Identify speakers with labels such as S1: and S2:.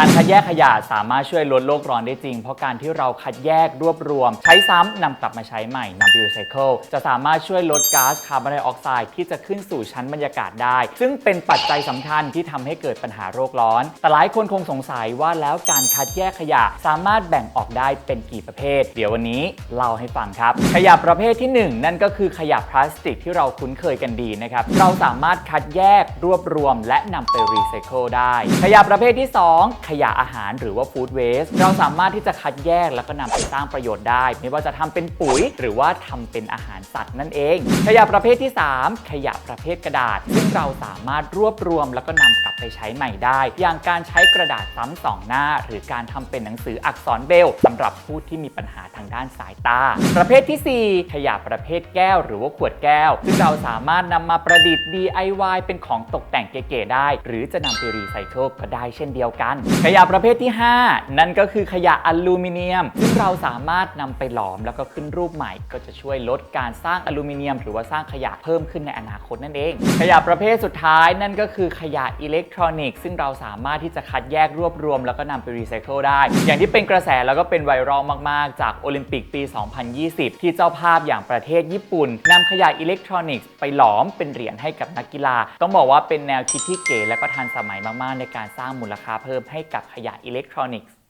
S1: การคัดแยกขยะสามารถช่วยลดโลกร้อนได้จริง เพราะการที่เราคัดแยกรวบรวม ใช้ซ้ำนำกลับมาใช้ใหม่นำไปรีไซเคิลจะสามารถช่วยลดก๊าซคาร์บอนไดออกไซด์ที่จะขึ้นสู่ชั้นบรรยากาศได้ ซึ่งเป็นปัจจัยสำคัญที่ทำให้เกิดปัญหาโลกร้อน แต่หลายคนคงสงสัยว่าแล้วการคัดแยกขยะสามารถแบ่งออกได้เป็นกี่ประเภท เดี๋ยววันนี้เล่าให้ฟังครับ ขยะประเภทที่หนึ่งนั่นก็คือขยะพลาสติกที่เราคุ้นเคยกันดีนะครับ เราสามารถคัดแยกรวบรวม และนำไปรีไซเคิลได้ ขยะประเภทที่ 2ขยะอาหารหรือว่าฟู้ดเวสเราสามารถที่จะคัดแยกแล้วก็นำไปสร้างประโยชน์ได้ ไม่ว่าจะทำเป็นปุ๋ย หรือว่าทำเป็นอาหารสัตว์นั่นเอง ขยะประเภทที่ 3 ขยะประเภทกระดาษ ซึ่งเราสามารถรวบรวมแล้วก็นำกลับไปใช้ใหม่ได้ อย่างการใช้กระดาษซ้ำสองหน้า หรือการทำเป็นหนังสืออักษรเบลสำหรับผู้ที่มีปัญหาทางด้านสายตา ประเภททีสี่ 4 ขยะประเภทแก้ว หรือว่าขวดแก้ว ซึ่งเราสามารถนำมาประดิษฐ์ DIY เป็นของตกแต่งเก๋ๆได้ หรือจะนำไปรีไซเคิลก็ได้เช่นเดียวกัน ขยะประเภทที่ 5 นั่นก็คือขยะอลูมิเนียม ซึ่งเราสามารถนำไปหลอมแล้วก็ขึ้นรูปใหม่ ก็จะช่วยลดการสร้างอลูมิเนียม หรือว่าสร้างขยะเพิ่มขึ้นในอนาคตนั่นเอง ขยะประเภทสุดท้ายนั่นก็คือขยะอิเล็กทรอนิกส์ซึ่งเราสามารถที่จะคัดแยกรวบรวม แล้วก็นำไปรีไซเคิลได้ อย่างที่เป็นกระแสแล้วก็เป็นไวรัลมาก ๆ จากโอลิมปิกปี 2020 ที่เจ้าภาพอย่างประเทศญี่ปุ่นนำขยะอิเล็กทรอนิกส์ไปหลอมเป็นเหรียญให้กับนักกีฬา ต้องบอกว่าเป็นแนวคิดที่เก๋และก็ทันสมัยมาก ๆ ในการสร้างมูลค่าเพิ่มให้กับขยะอิเล็กทรอนิกส์